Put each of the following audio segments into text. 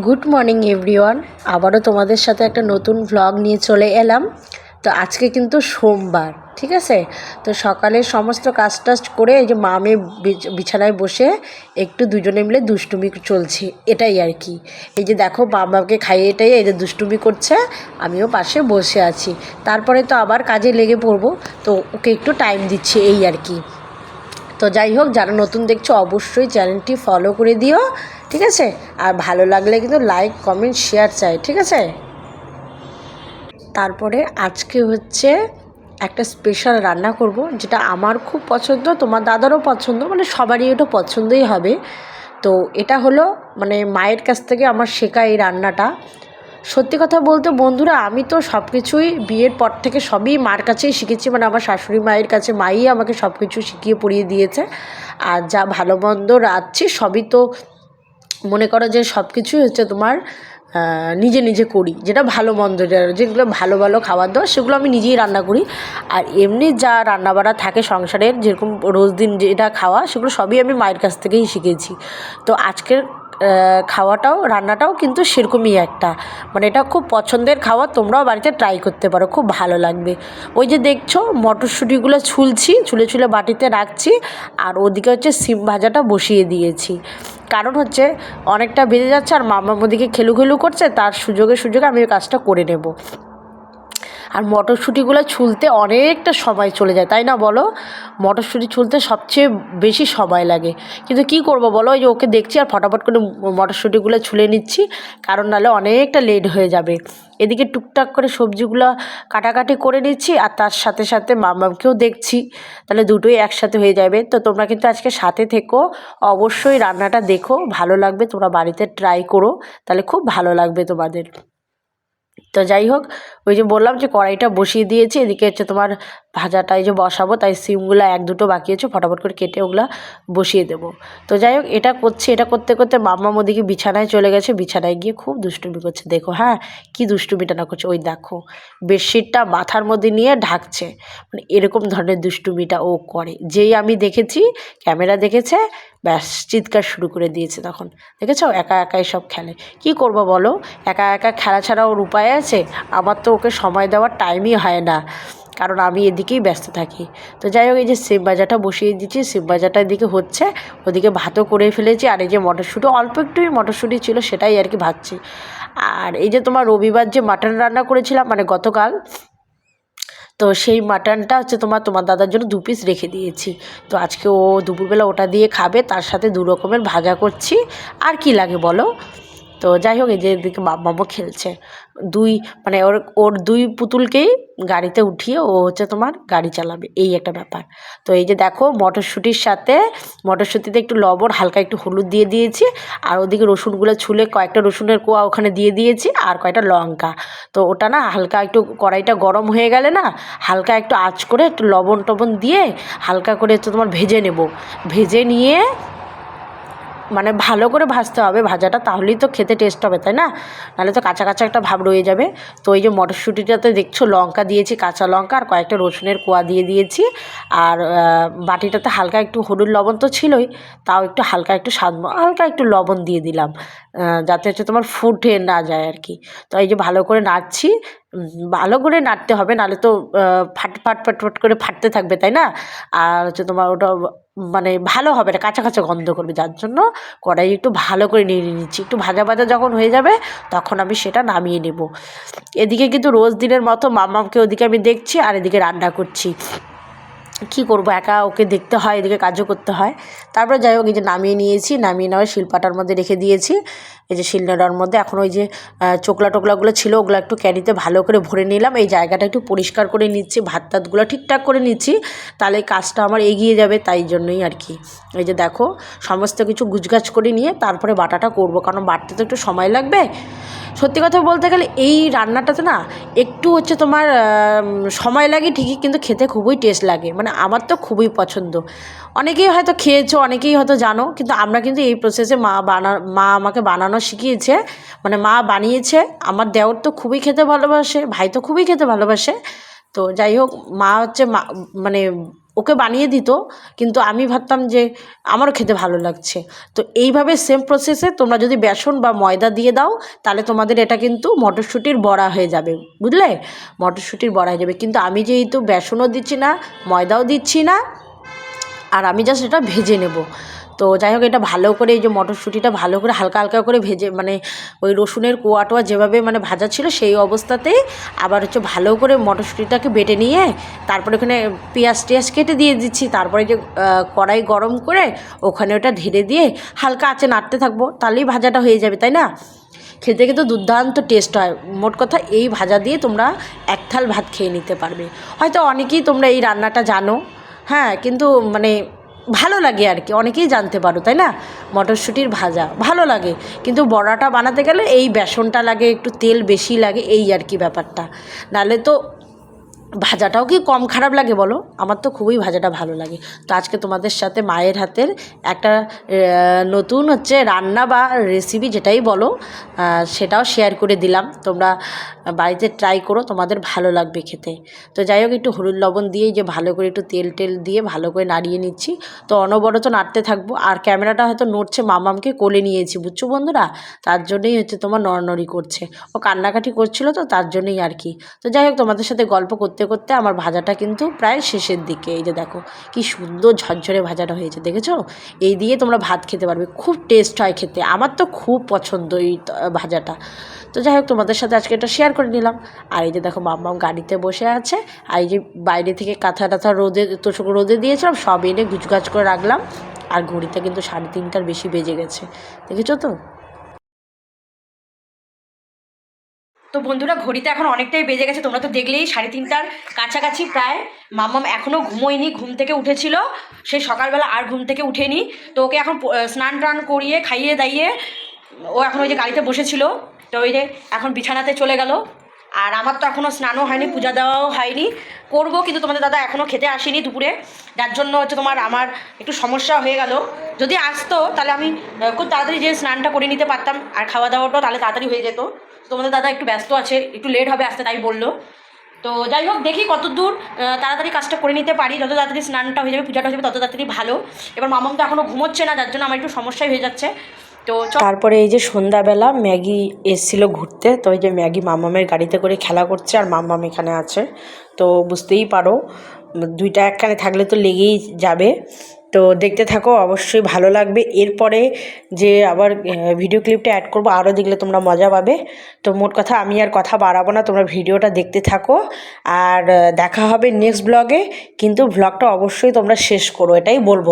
Good morning everyone আবারও তোমাদের সাথে একটা নতুন ভ্লগ নিয়ে চলে এলাম। তো আজকে কিন্তু সোমবার, ঠিক আছে? তো সকালে সমস্ত কাজ টাজ করে এই যে মামে বিছানায় বসে একটু দুজনে মিলে দুষ্টুমি চলছে, এটাই আর কি। এই যে দেখো মামাকে খাইয়ে এটাই এই যে দুষ্টুমি করছে, আমিও পাশে বসে আছি। তারপরে তো আবার কাজে লেগে পড়ব, তো ওকে একটু টাইম দিচ্ছি, এই আর কি। তো যাই হোক, যারা নতুন দেখছ, অবশ্যই চ্যানেলটি ফলো করে দিও। ঠিক আছে? আর ভালো লাগলে কিন্তু লাইক কমেন্ট শেয়ার চাই, ঠিক আছে? তারপরে আজকে হচ্ছে একটা স্পেশাল রান্না করব, যেটা আমার খুব পছন্দ, তোমার দাদারও পছন্দ মানে সবারই এটা পছন্দই হবে। তো এটা হলো মানে মায়ের কাছ থেকে আমার শেখা এই রান্নাটা। সত্যি কথা বলতে বন্ধুরা, আমি তো সব কিছুই বিয়ের পর থেকে সবই মার কাছেই শিখেছি মানে আমার শাশুড়ি মায়ের কাছে, মাই আমাকে সব কিছু শিখিয়ে পড়িয়ে দিয়েছে। আর যা ভালো মন্দ রাঁধছি, সবই তো মনে করো যে সব কিছুই হচ্ছে তোমার নিজে নিজে করি, যেটা ভালো মন্দ যেগুলো ভালো ভালো খাবার দাওয়া সেগুলো আমি নিজেই রান্না করি। আর এমনি যা রান্নাবাড়া থাকে সংসারের, যেরকম রোজ দিন যেটা খাওয়া, সেগুলো সবই আমি মায়ের কাছ থেকেই শিখেছি। তো আজকের খাওয়াটাও, রান্নাটাও কিন্তু সেরকমই একটা। মানে এটা খুব পছন্দের খাওয়া, তোমরাও বাড়িতে ট্রাই করতে পারো, খুব ভালো লাগবে। ওই যে দেখছ, মটরশুঁটিগুলো ছুলছি, ছুলে ছুলে বাটিতে রাখছি, আর ওদিকে হচ্ছে সিম ভাজাটা বসিয়ে দিয়েছি। কারণ হচ্ছে অনেকটা বেজে যাচ্ছে আর মামা ওদিকে খেলু খেলু করছে, তার সুযোগে সুযোগে আমি ওই কাজটা করে নেব। আর মটরশুঁটিগুলো ছুলতে অনেকটা সময় চলে যায়, তাই না বলো? মটরশুঁটি ছুলতে সবচেয়ে বেশি সময় লাগে। কিন্তু কি করব বলো? ওই যে ওকে দেখছি আর ফটাফট করে মটরশুঁটিগুলো ছুলে নিচ্ছি, কারণ নাহলে অনেকটা লেট হয়ে যাবে। এদিকে টুকটাক করে সবজিগুলো কাটাকাটি করে নিচ্ছি আর তার সাথে সাথে মামাকেও দেখছি। তাহলে দুটোই একসাথে হয়ে যাবে। তো তোমরা কিন্তু আজকে সাথে থেকো। অবশ্যই রান্নাটা দেখো। ভালো লাগবে, তোমরা বাড়িতে ট্রাই করো। তাহলে খুব ভালো লাগবে তোমাদের। তো যাই হোক, ওই যে বললাম যে কড়াইটা বসিয়ে দিয়েছি। এদিকে হচ্ছে তোমার ভাজাটা এই যে বসাবো, তাই সিমগুলো এক দুটো বাকি আছে, ফটাফট করে কেটে ওগুলা বসিয়ে দেবো। তো যাই হোক, এটা করছি, এটা করতে করতে মাম্মা মোদিকে বিছানায় চলে গেছে, বিছানায় গিয়ে খুব দুষ্টুমি করছে। দেখো হ্যাঁ কী দুষ্টুমিটা না করছে, ওই দেখো, বেডশিটটা মাথার মধ্যে নিয়ে ঢাকছে। মানে এরকম ধরনের দুষ্টুমিটা ও করে। যেই আমি দেখেছি, ক্যামেরা দেখেছে, ব্যাস, চিৎকার শুরু করে দিয়েছে তখন। দেখেছ? একা একাই সব খেলে। কি করব বলো? একা একা খেলা ছাড়া ওর উপায় আছে? আমার তো ওকে সময় দেওয়ার টাইমই হয় না। কারণ আমি এদিকেই ব্যস্ত থাকি। তো যাই হোক, এই যে সিম ভাজাটা বসিয়ে দিচ্ছি, সিম ভাজাটা এদিকে হচ্ছে, ওদিকে ভাতও করে ফেলেছি, আর এই যে মটরশুঁটি, অল্প একটুই মটরশুঁটি ছিল, সেটাই আর কি ভাজছি। আর এই যে তোমার রবিবার যে মাটন রান্না করেছিলাম মানে গতকাল, তো সেই মাটনটা হচ্ছে তোমার তোমার দাদার জন্য দু পিস রেখে দিয়েছি। তো আজকে ও দুপুরবেলা ওটা দিয়ে খাবে, তার সাথে দু রকমের ভাজা করছি। আর কি লাগে বলো? তো যাই হোক, এই যে এদিকে মাম্মা খেলছে। দুই মানে ওর ওর দুই পুতুলকেই গাড়িতে উঠিয়ে ও হচ্ছে তোমার গাড়ি চালাবে, এই একটা ব্যাপার। তো এই যে দেখো, মটরশুঁটির সাথে, মটরশুঁটিতে একটু লবণ, হালকা একটু হলুদ দিয়ে দিয়েছি। আর ওদিকে রসুনগুলো ছুলে কয়েকটা রসুনের কোয়া ওখানে দিয়ে দিয়েছি, আর কয়েকটা লঙ্কা। তো ওটা না হালকা একটু কড়াইটা গরম হয়ে গেলে না, হালকা একটু আঁচ করে একটু লবণ টবণ দিয়ে হালকা করে হচ্ছে তোমার ভেজে নেব। ভেজে নিয়ে মানে ভালো করে ভাজতে হবে, ভাজাটা তাহলেই তো খেতে টেস্ট হবে, তাই না? নাহলে তো কাঁচা কাঁচা একটা ভাব রয়ে যাবে। তো ওই যে মটরশুঁটিটাতে দেখছ, লঙ্কা দিয়েছি, কাঁচা লঙ্কা আর কয়েকটা রসুনের কোয়া দিয়ে দিয়েছি। আর বাটিটাতে হালকা একটু হলুদ লবণ তো ছিলই, তাও একটু হালকা একটু স্বাদ, হালকা একটু লবণ দিয়ে দিলাম। যাতে হচ্ছে তোমার ফুটে না যায় আর কি তো এই যে ভালো করে নাড়ছি ভালো করে নাড়তে হবে, নাহলে তো ফাট ফাট ফাট ফাট করে ফাটতে থাকবে, তাই না? আর হচ্ছে তোমার ওটা মানে ভালো হবে না কাঁচা কাঁচা গন্ধ করবে, যার জন্য কড়াই একটু ভালো করে নিয়ে নিচ্ছি। একটু ভাজা ভাজা যখন হয়ে যাবে, তখন আমি সেটা নামিয়ে নেব। এদিকে কিন্তু রোজ দিনের মতো মামাকে ওদিকে আমি দেখছি, আর এদিকে রান্না করছি। কী করব, একা ওকে দেখতে হয়, এদিকে কাজও করতে হয়। তারপরে যাই হোক, এই যে নামিয়ে নিয়েছি, নামিয়ে নেওয়া শিলপাটার মধ্যে রেখে দিয়েছি। এই যে শিলনোড়ার মধ্যে এখন ওই যে চোকলা টোকলাগুলো ছিল, ওগুলো একটু ক্যারিতে ভালো করে ভরে নিলাম। এই জায়গাটা একটু পরিষ্কার করে নিচ্ছি ভাত টাতগুলো ঠিকঠাক করে নিচ্ছি, তাহলে কাজটা আমার এগিয়ে যাবে তাই জন্যই আর কি। এই যে দেখো, সমস্ত কিছু গুছগাছ করে নিয়ে তারপরে বাটাটা করব, কারণ বাটতে তো একটু সময় লাগবে। সত্যি কথা বলতে গেলে এই রান্নাটাতে না একটু হচ্ছে তোমার সময় লাগে ঠিকই কিন্তু খেতে খুবই টেস্ট লাগে। মানে আমার তো খুবই পছন্দ। অনেকেই হয়তো খেয়েছো, অনেকেই হয়তো জানো, কিন্তু আমরা কিন্তু এই প্রসেসে মা বানা, মা আমাকে বানানো শিখিয়েছে। মানে মা বানিয়েছে, আমার দেওর তো খুবই খেতে ভালোবাসে, ভাই তো খুবই খেতে ভালোবাসে। তো যাই হোক, মা হচ্ছে মা মানে ওকে বানিয়ে দিত, কিন্তু আমি ভাবতাম যে আমারও খেতে ভালো লাগছে। তো এইভাবে সেম প্রসেসে তোমরা যদি বেসন বা ময়দা দিয়ে দাও, তাহলে তোমাদের এটা কিন্তু মটরশুঁটির বড়া হয়ে যাবে, বুঝলে? মটরশুঁটির বড়া হয়ে যাবে। কিন্তু আমি যেহেতু বেসনও দিচ্ছি না, ময়দাও দিচ্ছি না, আর আমি জাস্ট এটা ভেজে নেব। তো যাই হোক, এটা ভালো করে এই যে মটরশুঁটিটা ভালো করে হালকা হালকা করে ভেজে মানে ওই রসুনের কোয়া টোয়া যেভাবে মানে ভাজা ছিল সেই অবস্থাতেই আবার হচ্ছে ভালো করে মটরশুঁটিটাকে বেটে নিয়ে তারপরে ওখানে পেঁয়াজ টেয়াজ কেটে দিয়ে দিচ্ছি। তারপরে যে কড়াই গরম করে ওখানে ওটা ঢেলে দিয়ে হালকা আঁচে নাড়তে থাকব, তাহলেই ভাজাটা হয়ে যাবে, তাই না? খেতে কিন্তু দুর্দান্ত টেস্ট হয়। মোট কথা এই ভাজা দিয়ে তোমরা এক থাল ভাত খেয়ে নিতে পারবে। হয়তো অনেকেই তোমরা এই রান্নাটা জানো হ্যাঁ কিন্তু মানে ভালো লাগে আর কি, অনেকেই জানতে পারো, তাই না? মটরশুঁটির ভাজা, ভালো লাগে। কিন্তু বড়াটা বানাতে গেলে এই বেসনটা লাগে, একটু তেল বেশি লাগে, এই আর কি ব্যাপারটা। নাহলে তো ভাজাটাও কি কম খারাপ লাগে বলো? আমার তো খুবই ভাজাটা ভালো লাগে। তো আজকে তোমাদের সাথে মায়ের হাতের একটা নতুন হচ্ছে রান্না বা রেসিপি যেটাই বলো সেটাও শেয়ার করে দিলাম। তোমরা বাড়িতে ট্রাই করো, তোমাদের ভালো লাগবে খেতে। তো যাই হোক, একটু হলুদ লবণ দিয়ে যে ভালো করে একটু তেল টেল দিয়ে ভালো করে নাড়িয়ে নিচ্ছি। তো অনবরত নাড়তে থাকব। আর ক্যামেরাটা হয়তো নড়ছে, মামামকে কোলে নিয়েছি, বুঝছ বন্ধুরা? তার জন্যই হচ্ছে তোমার নড়নড়ি করছে। ও কান্নাকাটি করছিল তো, তার জন্যই আর কি। তো যাই হোক, তোমাদের সাথে গল্প করতে করতে করতে আমার ভাজাটা কিন্তু প্রায় শেষের দিকে। এই যে দেখো, কি সুন্দর ঝরঝরে ভাজাটা হয়েছে, দেখেছ? এই দিয়ে তোমরা ভাত খেতে পারবে, খুব টেস্ট হয় খেতে। আমার তো খুব পছন্দ এই ভাজাটা। তো যাই হোক, তোমাদের সাথে আজকে এটা শেয়ার করে নিলাম। আর এই যে দেখো, মাম্মাম গাড়িতে বসে আছে। আর এই যে বাইরে থেকে কাঁথা টাথা রোদে, তোষক রোদে দিয়েছিলাম, সব এনে গুছগাছ করে রাখলাম। আর ঘড়িতে কিন্তু সাড়ে তিনটার বেশি বেজে গেছে। দেখেছ তো? তো বন্ধুরা, ঘড়িতে এখন অনেকটাই বেজে গেছে, তোমরা তো দেখলেই, সাড়ে তিনটার কাছাকাছি প্রায়। মাম্মাম এখনও ঘুমোয়নি, ঘুম থেকে উঠেছিল। সেই সকালবেলা আর ঘুম থেকে উঠেনি। তো ওকে এখন স্নান টান করিয়ে, খাইয়ে দাইয়ে, ও এখন ওই যে গাড়িতে বসেছিল। তো ওই যে এখন বিছানাতে চলে গেল। আর আমার তো এখনও স্নানও হয়নি, পূজা দেওয়াও হয়নি। করব কিন্তু তোমাদের দাদা এখনও খেতে আসেনি দুপুরে। যার জন্য হচ্ছে তোমার আমার একটু সমস্যা হয়ে গেল। যদি আসতো, তাহলে আমি খুব তাড়াতাড়ি যে স্নানটা করে নিতে পারতাম, আর খাওয়া দাওয়াটাও তাহলে তাড়াতাড়ি হয়ে যেত। তোমাদের দাদা একটু ব্যস্ত আছে, একটু লেট হবে আসতে তাই বলল। তো যাই হোক, দেখি কত দূর তাড়াতাড়ি কাজটা করে নিতে পারি, যত তাড়াতাড়ি স্নানটা হয়ে যাবে, পূজাটা হয়ে যাবে, তত তাড়াতাড়ি ভালো। এবার মামাম তো এখনও ঘুমোচ্ছে না, যার জন্য আমার একটু সমস্যাই হয়ে যাচ্ছে। তো তারপরে এই যে সন্ধ্যাবেলা ম্যাগি এসেছিল ঘুরতে, তো এই যে ম্যাগি মামামের গাড়িতে করে খেলা করছে আর মামাম এখানে আছে। তো বুঝতেই পারো, দুইটা একখানে থাকলে তো লেগেই যাবে। তো দেখতে থাকো, অবশ্যই ভালো লাগবে। এরপরে যে আবার ভিডিও ক্লিপটা অ্যাড করব আরও দেখলে তোমরা মজা পাবে। তো মোট কথা আমি আর কথা বাড়াবো না, তোমরা ভিডিওটা দেখতে থাকো। আর দেখা হবে নেক্সট ব্লগে কিন্তু ব্লগটা অবশ্যই তোমরা শেষ করো, এটাই বলব।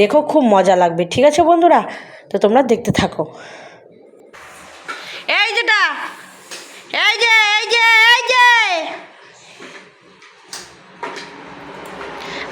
দেখো, খুব মজা লাগবে, ঠিক আছে বন্ধুরা? তো তোমরা দেখতে থাকো। এই যেটা এই যে এই যে এই যে।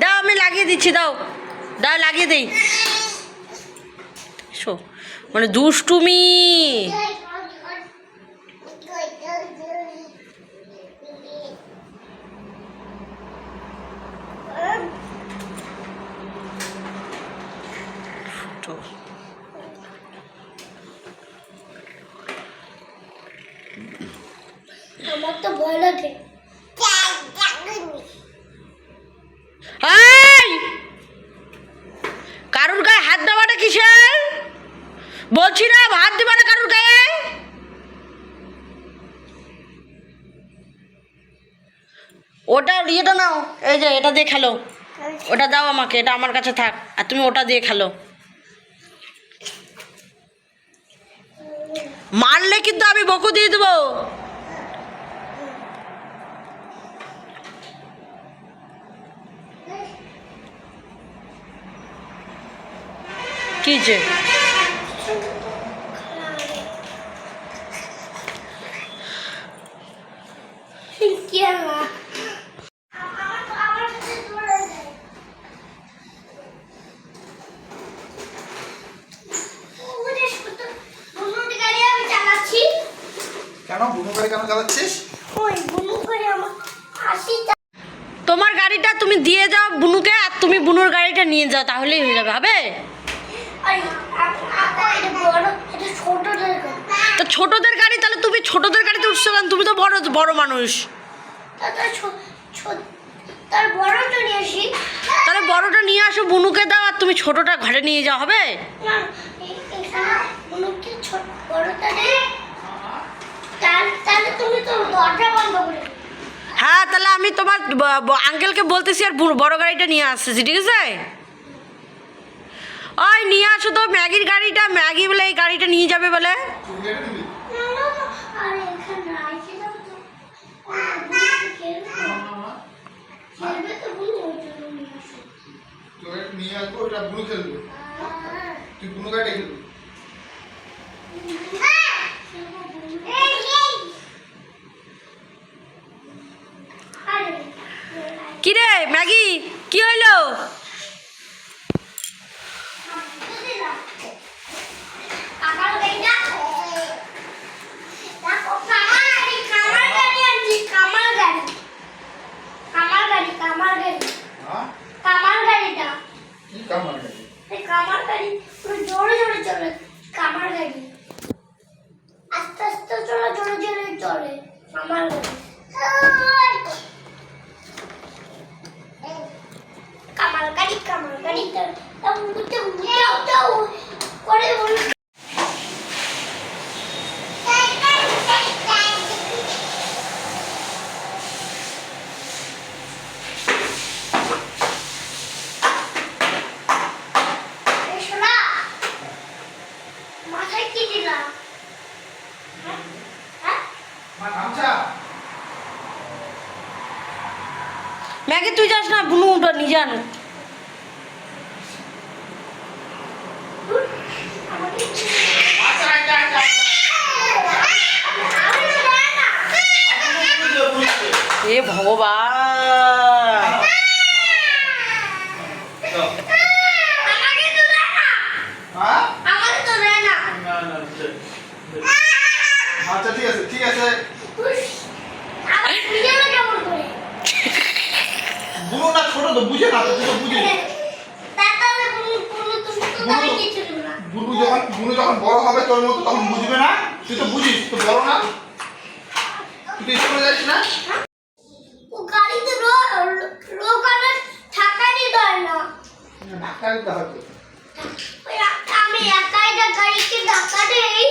দাও, আমি লাগিয়ে দিচ্ছি, দাও। দাও লাগিয়ে দেই। শো মানে দুষ্টুমি। আমার তো ভয় লাগে। এই কারুর গায়ে হাত দেওয়াটা কিসের বলছি না, ভাত দিবা না কারুর গায়ে? ওটা ইয়েটা নাও, এই যে এটা দিয়ে খেলো। ওটা দাও আমাকে, এটা আমার কাছে থাক, আর তুমি ওটা দিয়ে খেলো। মারলে কিন্তু আমি বকু দিয়ে দেবো। কি যে কি আর না আমি চালাচ্ছি কেন? বুনো গাড়ি কেন চালাচ্ছিস ওই বুনু করে আমার হাসি তোমার গাড়িটা তুমি দিয়ে যাও বুনুকে আর তুমি বুনুর গাড়িটা নিয়ে যাও তাহলেই হয়ে যাবে হবে? বড় এটা তো ছোটদের গাড়ি তাহলে তুমি ছোটদের গাড়িতে উঠছো কেন? তুমি তো বড় বড় মানুষ। তার বড়টা নিয়ে আসি। তাহলে বড়টা নিয়ে আসো বুনুকে দাও আর তুমি ছোটটা ঘরে নিয়ে যাও হবে? না হ্যাঁ তাহলে আমি তোমার আঙ্কেলকে বলতেছি আর বড় গাড়িটা নিয়ে আসতেছি ঠিক আছে? ওই নিয়ে আসো তো ম্যাগির গাড়িটা ম্যাগি বলে এই গাড়িটা নিয়ে যাবে বলে। আসি তুই এটা নিয়ে আসব ওটা বুনু খেলবে। তুই বুনু গাড়ি খেলবি এই, এই। আরে কিরে ম্যাগি কি হইল কামাল গাড়িটা দেখো কামাল গাড়ি কামাল গাড়ি আনছি কামাল গাড়ি কামাল গাড়ি কামাল গাড়ি হ্যাঁ কামাল গাড়িটা কি কাম আর গাড়ি? এই কামাল গাড়ি পুরো জোরে জোরে চলে কামাল গাড়ি আস্তে আস্তে চলে জোরে জোরে চলে কামাল গাড়ি কামাল গাড়ি কামাল গাড়ি দাও দাও দাও দাও করে বল এই শোনা মাথায় কি দিলাম হ্যাঁ হ্যাঁ মা গামছা ম্যাগি তুই যাস না বুনুটা নিয়ে যান আমাকে কি আচ্ছা আচ্ছা আচ্ছা আমি জানি না এ ভগবান আমাকে তো দেয় না হ্যাঁ আমাকে তো দেয় না না না আচ্ছা ঠিক আছে ঠিক আছে উস, আমার বুঝে না কেমন করে বুনু না ছোট তো বুঝে না তো তুই তো বুঝিস তাহলে বুনু বুনু তুমি তো তাহলে কিছু দেবে না বুনু যখন বুনু যখন বড় হবে তোর মতো তখন বুঝবে না। তুই তো বুঝিস তো বড় না। তুই তো স্কুলে যাস না? ও গাড়িতে লোক আনার টাকাই দেয় না। ধাক্কা দিতে হবে আমি একাই গাড়িকে ধাক্কা দেই।